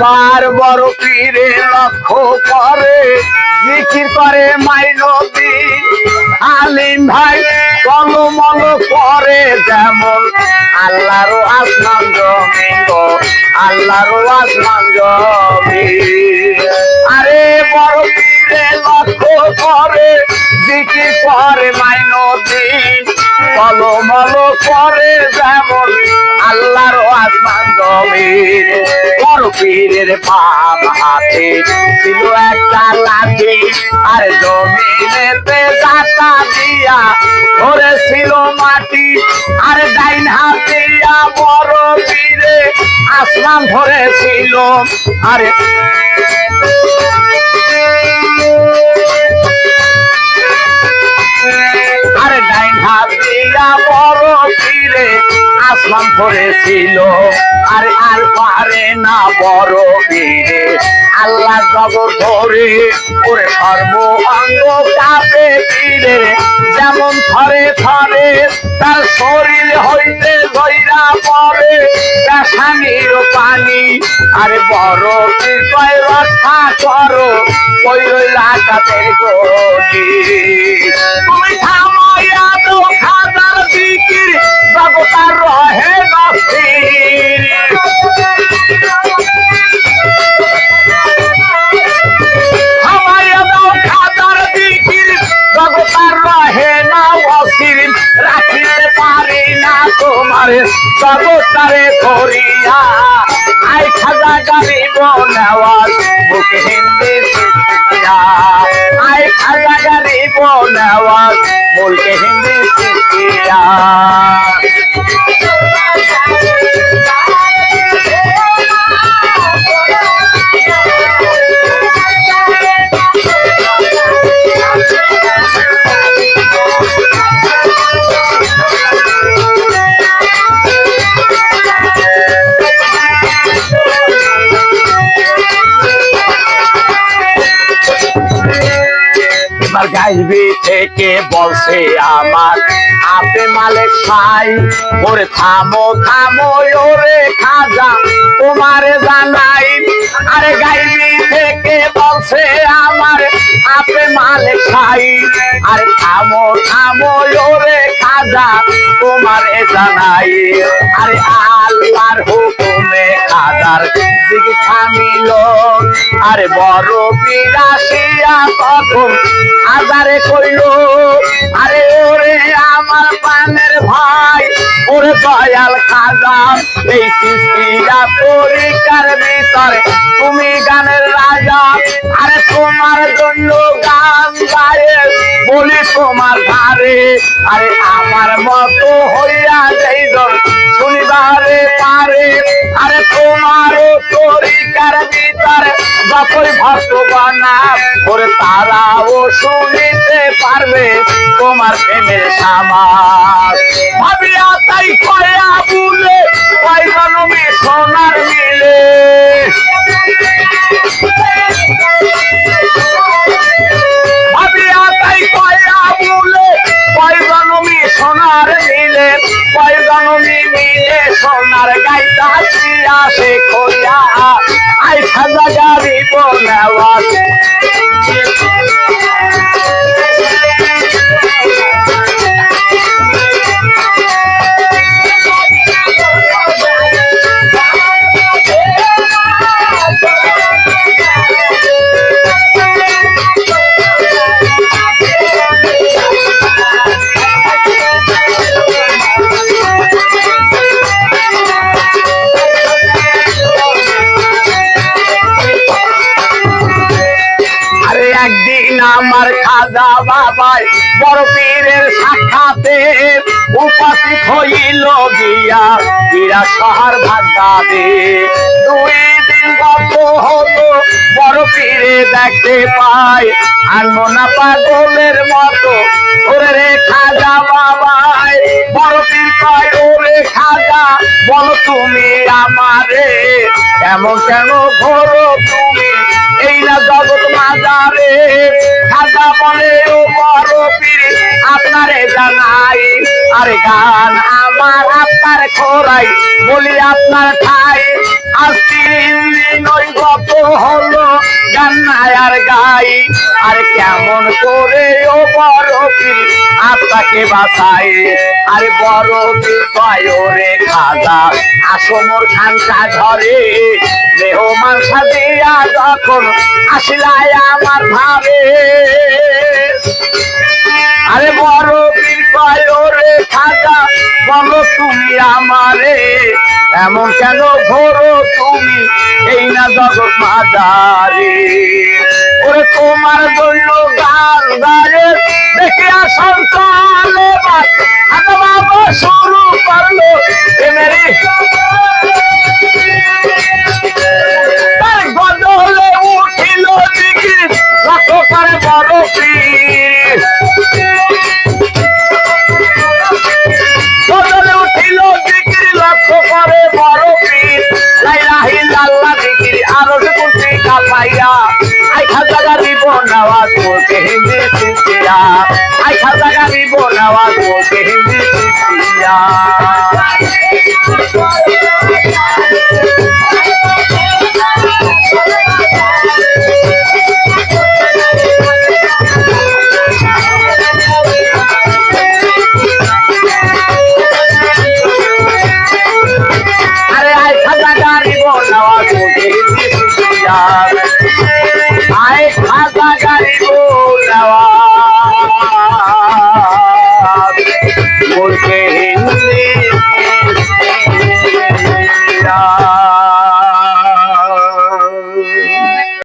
এবার বড় পীরে লক্ষ্য করে জিকির করে মাইনবী আলিম ভাই কলমল করে যেমন আল্লাহর আসমান জমি আল্লাহর আসমান জমি আরে বড় পীরে লক্ষ্য করে জিকির করে মাইনবী কলমল করে যেমন আল্লাহর আসমান জমিন বড় পীরের বাম হাতে ছিল একটা লাঠি, আর জমিনেতে দাতা দিয়া ধরেছিল মাটি। আর ডাইন হাতে বড় পীরে আসমান ধরেছিল। আরে পীরে আসমান ধরেছিল আরে আর পারে না বড় পীরে আল্লাহ জগৎ ধরে ওরে সর্ব অঙ্গ কাপে পীরে যেমন থরে থরে তার শরীর হইতে গইরা পড়ে স্বামীর পানি। আরে বড় পীর কয় রক্ষা করো কই রইলা কাতের রাখিতে পারি না তোমার জগতারে ধরিয়া আই খাজা গারিব নেওয়াজ মুখে হিন্দি শিখিয়া আই খাজা গারিব নেওয়াজ মুলকে হিন্দি শিখিয়া এবার থেকে বলছে আমার আপে মালিক সাই, ওরে থামো থামো, ওরে খাজা, তোমারে জানাই। আরে গাইবি থেকে বলছে আমার আপে মালিক সাই, আরে থামো থামো, ওরে খাজা, তোমারে জানাই। আরে আল্লাহর হুকুমে খাজার দিকে থামিল আরে বড় বিরাসিয়া তখন হাজারে কইল, আরে ওরে আমার পানের ভাই, ওরে দয়াল খাজা, এই সৃষ্টিয়া পরিকার ভিতরে। তুমি গানের রাজা, আরে তোমার জন্য গান গায়ে, বলি তোমার ধারে। আরে আমার মতো হইয়া যাইজন শুনিবারে পারে, আরে তোমারও তরিকার ভিতরে। যতই ভক্তবানা ওরে তারাও শুনিতে পারবে তোমার প্রেমের সামাজ ভাবিয়া তাই কয়া বুলে জনমে সোনার মিলে। সোনার মিলে কয় জনমী মিলে সোনার গাইতা আসে কইয়া আই খাজা গাড়ি বলেওয়া আমার খাজা বাবাই, বড় পীরের সাক্ষাতে উপস্থিত হইল গিয়া গিরা শহর ভাগাবে দুই দিন গত হতো, বড় পীরে দেখতে পাই, আনব না পাগলের মতো। ওরে রে খাজা বাবাই, বড় পীর কয়, ওরে খাজা, বলো তুমি আমারে এমন কেন ঘোরো তুমি। এই না জগৎ মাজারে খাজা বলে ও বড় পীর আপনারে জানাই আরে গান আমার আপনার খোরাই বলি আপনার ঠাই, আজ তিন দিন ওই গত হলো গান নাই আর গাই। আরে কেমন করে ও বড় পীর আপনাকে বাঁচাই। আরে বড় পীর কয় ওরে খাজা আসমর খানকা ঘরে। মেহমান সাজিয়া যখন আসিলাই আমার ভাবে। আরে বড় বলো তুমি আমারে, এমন কেন ঘোরো তুমি? এই না জগৎ মাদারে ওরে তোমার জন্য গান গায়ে নওয়াজ বলতে হিন্দি সিলসিলা আই খাজা গারিব নওয়াজ বলতে হিন্দি সিলসিলা